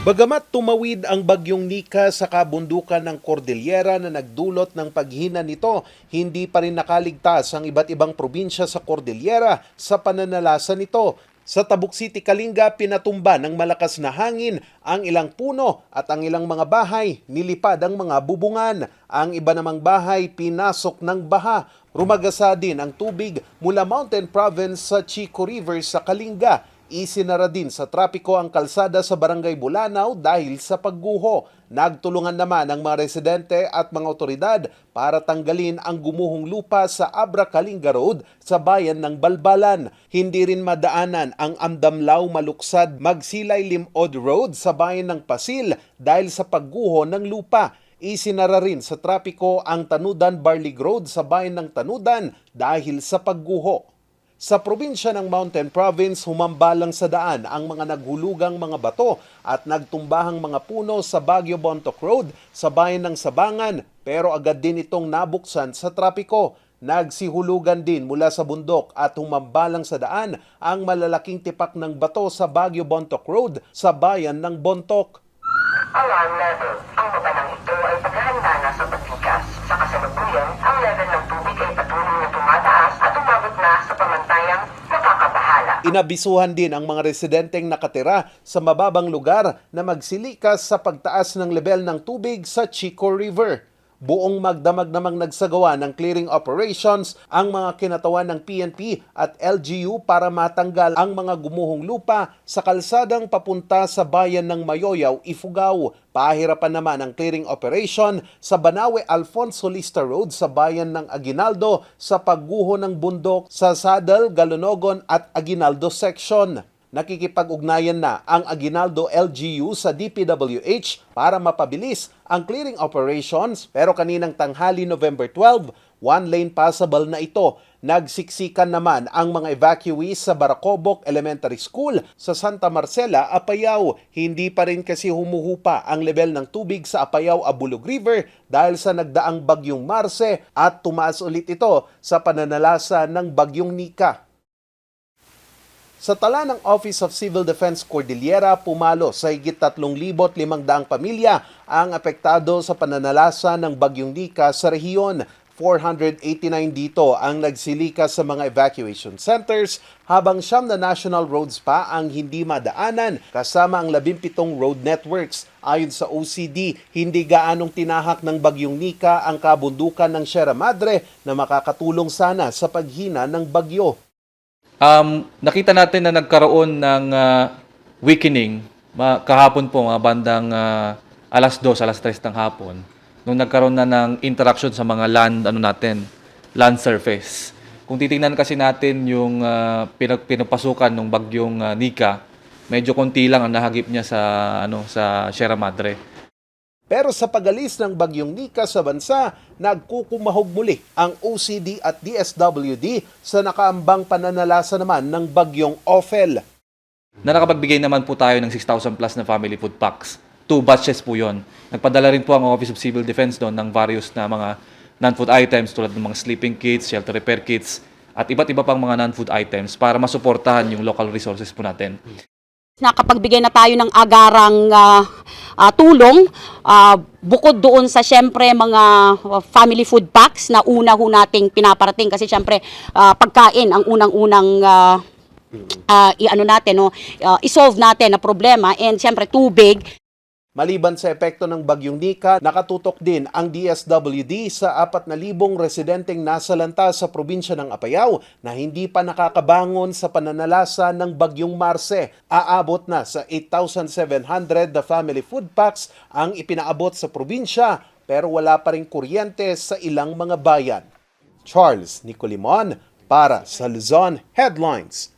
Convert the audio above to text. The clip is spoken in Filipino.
Bagamat tumawid ang bagyong Nika sa kabundukan ng Cordillera na nagdulot ng paghina nito, hindi pa rin nakaligtas ang iba't ibang probinsya sa Cordillera sa pananalasa nito. Sa Tabuk City, Kalinga, pinatumba ng malakas na hangin ang ilang puno at ang ilang mga bahay, nilipad ang mga bubungan. Ang iba namang bahay, pinasok ng baha. Rumagasa din ang tubig mula Mountain Province sa Chico River sa Kalinga. Isinara din sa trapiko ang kalsada sa Barangay Bulanao dahil sa pagguho. Nagtulungan naman ang mga residente at mga otoridad para tanggalin ang gumuhong lupa sa Abra Kalinga Road sa bayan ng Balbalan. Hindi rin madaanan ang Amdamlaw Maluksad Magsilay Limod Road sa bayan ng Pasil dahil sa pagguho ng lupa. Isinara rin sa trapiko ang Tanudan Barlig Road sa bayan ng Tanudan dahil sa pagguho. Sa probinsya ng Mountain Province, humambalang sa daan ang mga naghulugang mga bato at nagtumbahang mga puno sa Baguio Bontoc Road sa bayan ng Sabangan pero agad din itong nabuksan sa trapiko. Nagsihulugan din mula sa bundok at humambalang sa daan ang malalaking tipak ng bato sa Baguio Bontoc Road sa bayan ng Bontoc. Alarm level. Ang mata ng ito ay paghahanda na sa pagtikas. Sa kasalukuyan, ang level ng tubig ay patuloy na tumataas at umabot na sa pamantayang nakakabahala. Inabisuhan din ang mga residenteng nakatira sa mababang lugar na magsilikas sa pagtaas ng level ng tubig sa Chico River. Buong magdamag namang nagsagawa ng clearing operations ang mga kinatawan ng PNP at LGU para matanggal ang mga gumuhong lupa sa kalsadang papunta sa bayan ng Mayoyaw, Ifugao. Pahirapan naman ang clearing operation sa Banawe Alfonso Lista Road sa bayan ng Aguinaldo sa pagguho ng bundok sa Sadal, Galonogon at Aguinaldo section. Nakikipag-ugnayan na ang Aguinaldo LGU sa DPWH para mapabilis ang clearing operations pero kaninang tanghali November 12, one lane passable na ito. Nagsiksikan naman ang mga evacuees sa Baracobok Elementary School sa Santa Marcela, Apayao. Hindi pa rin kasi humuhupa ang level ng tubig sa Apayao Abulog River dahil sa nagdaang bagyong Marse at tumaas ulit ito sa pananalasa ng bagyong Nika. Sa tala ng Office of Civil Defense Cordillera, pumalo sa higit 3,500 pamilya ang apektado sa pananalasa ng Bagyong Nika sa rehiyon. 489 dito ang nagsilikas sa mga evacuation centers habang siyam na national roads pa ang hindi madaanan kasama ang 17 road networks. Ayon sa OCD, hindi gaanong tinahak ng Bagyong Nika ang kabundukan ng Sierra Madre na makakatulong sana sa paghina ng bagyo. Um, nakita natin na nagkaroon ng ah, weakening kahapon po, mga bandang ah, alas 2, alas 3 ng hapon, nung nagkaroon na ng interaction sa mga land, ano natin, land surface. Kung titingnan kasi natin yung ah, pinag- pinapasukan ng bagyong ah, Nika, medyo konti lang ang nahagip niya sa ano sa Sierra Madre. Pero sa pagalis ng bagyong Nika sa bansa, nagkukumahog muli ang OCD at DSWD sa nakaambang pananalasa naman ng bagyong Ophel. na nakapagbigay naman po tayo ng 6,000 plus na family food packs. Two batches po yon. Nagpadala rin po ang Office of Civil Defense doon ng various na mga non-food items tulad ng mga sleeping kits, shelter repair kits, at iba't iba pang mga non-food items para masuportahan yung local resources po natin. Nakapagbigay na tayo ng agarang ah, ah, tulong ah, bukod doon sa syempre mga ah, family food packs na una ho nating pinaparating kasi syempre ah, pagkain ang unang-unang ah, ah, i-ano natin no ah, i-solve natin na problema and syempre tubig Maliban sa epekto ng bagyong Nika, nakatutok din ang DSWD sa 4,000 residenteng nasalanta sa probinsya ng Apayao na hindi pa nakakabangon sa pananalasa ng bagyong Marse. Aabot na sa 8,700 na family food packs ang ipinaabot sa probinsya pero wala pa rin kuryente sa ilang mga bayan. Charles Nicolimon para sa Luzon Headlines.